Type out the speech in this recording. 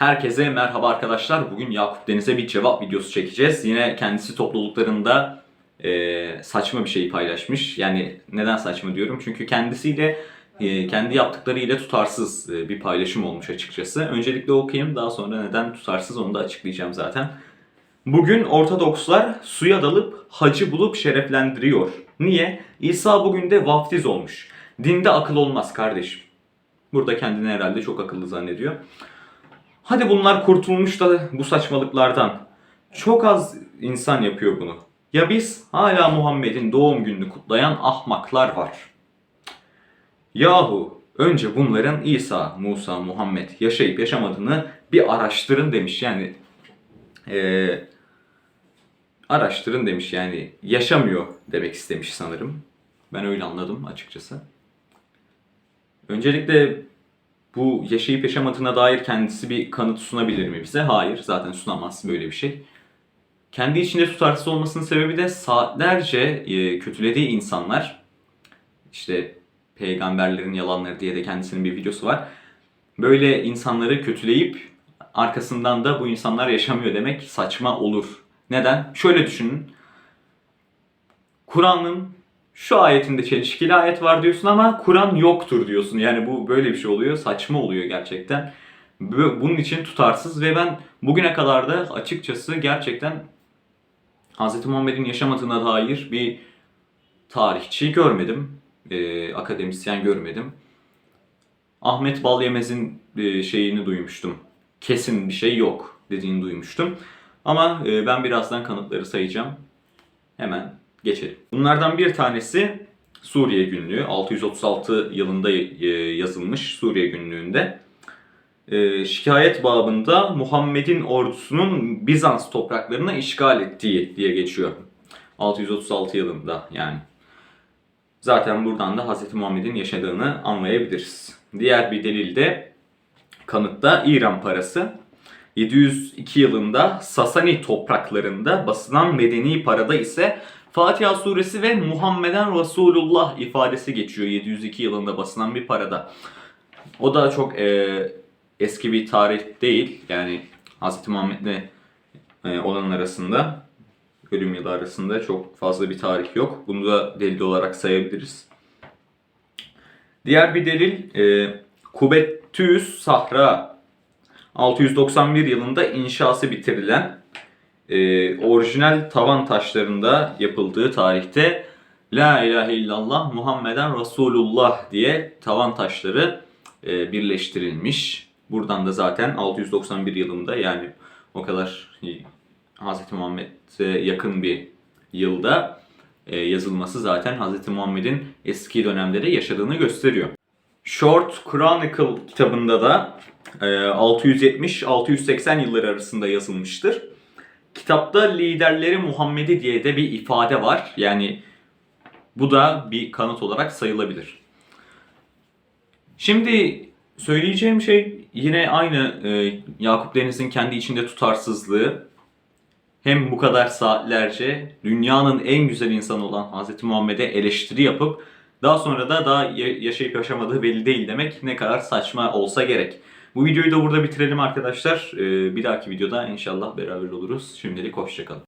Herkese merhaba arkadaşlar. Bugün Yakup Deniz'e bir cevap videosu çekeceğiz. Yine kendisi topluluklarında e, saçma bir şey paylaşmış. Yani neden saçma diyorum? Çünkü kendisiyle e, kendi yaptıklarıyla tutarsız e, bir paylaşım olmuş açıkçası. Öncelikle okuyayım daha sonra neden tutarsız onu da açıklayacağım zaten. Bugün Ortodokslar suya dalıp hacı bulup şereflendiriyor. Niye? İsa bugün de vaftiz olmuş. Dinde akıl olmaz kardeşim. Burada kendini herhalde çok akıllı zannediyor. Hadi bunlar kurtulmuş da bu saçmalıklardan. Çok az insan yapıyor bunu. Ya biz hala Muhammed'in doğum gününü kutlayan ahmaklar var. Yahu önce bunların İsa, Musa, Muhammed yaşayıp yaşamadığını bir araştırın demiş. Yani eee, araştırın demiş yani yaşamıyor demek istemiş sanırım. Ben öyle anladım açıkçası. Öncelikle bu yaşayıp yaşamadığına dair kendisi bir kanıt sunabilir mi bize? Hayır, zaten sunamaz böyle bir şey. Kendi içinde tutarsız olmasının sebebi de saatlerce e, kötülediği insanlar, işte peygamberlerin yalanları diye de kendisinin bir videosu var. Böyle insanları kötüleyip arkasından da bu insanlar yaşamıyor demek saçma olur. Neden? Şöyle düşünün. Kur'an'ın şu ayetinde çelişkili ayet var diyorsun ama Kur'an yoktur diyorsun. Yani bu böyle bir şey oluyor. Saçma oluyor gerçekten. Bu- Bunun için tutarsız ve ben bugüne kadar da açıkçası gerçekten Hz. Muhammed'in yaşamadığına dair bir tarihçi görmedim. Ee, akademisyen görmedim. Ahmet Balyemez'in e, şeyini duymuştum. Kesin bir şey yok dediğini duymuştum. Ama e, ben birazdan kanıtları sayacağım. Hemen geçelim. Bunlardan bir tanesi Suriye günlüğü. 636 yılında e, yazılmış Suriye günlüğünde. E, şikayet babında Muhammed'in ordusunun Bizans topraklarına işgal ettiği diye geçiyor. 636 yılında yani. Zaten buradan da Hz. Muhammed'in yaşadığını anlayabiliriz. Diğer bir delil de kanıtta İran parası. 702 yılında Sasani topraklarında basılan medeni parada ise Fatiha suresi ve Muhammeden Resulullah ifadesi geçiyor 702 yılında basılan bir parada. O da çok e, eski bir tarih değil. Yani Hz. Muhammed'le e, olan arasında ölüm yılı arasında çok fazla bir tarih yok. Bunu da delil olarak sayabiliriz. Diğer bir delil e, Kubettüs Sahra 691 yılında inşası bitirilen e, orijinal tavan taşlarında yapıldığı tarihte La ilahe illallah Muhammeden Resulullah diye tavan taşları e, birleştirilmiş. Buradan da zaten 691 yılında yani o kadar Hz. Muhammed'e yakın bir yılda e, yazılması zaten Hz. Muhammed'in eski dönemde yaşadığını gösteriyor. Short Chronicle kitabında da e, 670-680 yılları arasında yazılmıştır. Kitapta liderleri Muhammedi diye de bir ifade var. Yani bu da bir kanıt olarak sayılabilir. Şimdi söyleyeceğim şey yine aynı e, Yakup Deniz'in kendi içinde tutarsızlığı. Hem bu kadar saatlerce dünyanın en güzel insanı olan Hz. Muhammed'e eleştiri yapıp daha sonra da daha ya- yaşayıp yaşamadığı belli değil demek ne kadar saçma olsa gerek. Bu videoyu da burada bitirelim arkadaşlar. Ee, bir dahaki videoda inşallah beraber oluruz. Şimdilik hoşçakalın.